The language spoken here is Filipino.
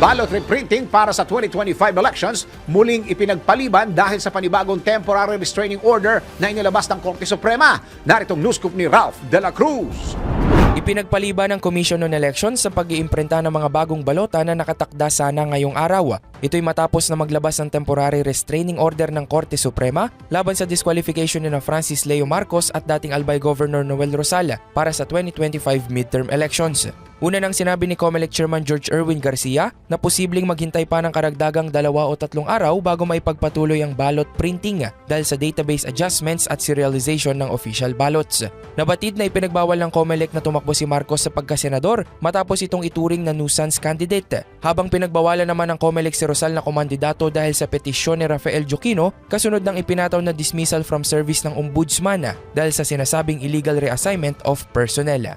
Ballot reprinting para sa 2025 elections muling ipinagpaliban dahil sa panibagong temporary restraining order na inilabas ng Korte Suprema. Naritong news scoop ni Ralph De La Cruz. Ipinagpaliban ng Commission on Elections sa pag-iimprinta ng mga bagong balota na nakatakda sana ngayong araw. Ito'y matapos na maglabas ng temporary restraining order ng Korte Suprema laban sa disqualification ni na Francis Leo Marcos at dating Albay Governor Noel Rosal para sa 2025 midterm elections. Una nang sinabi ni COMELEC Chairman George Erwin Garcia na posibleng maghintay pa ng karagdagang dalawa o tatlong araw bago maipagpatuloy ang ballot printing dahil sa database adjustments at serialization ng official ballots. Nabatid na ipinagbawal ng COMELEC na tumakbo si Marcos sa pagkasenador matapos itong ituring na nuisance candidate. Habang pinagbawalan naman ng COMELEC si Rosal na komandidato dahil sa petisyon ni Rafael Joquino kasunod ng ipinataw na dismissal from service ng ombudsman dahil sa sinasabing illegal reassignment of personnel.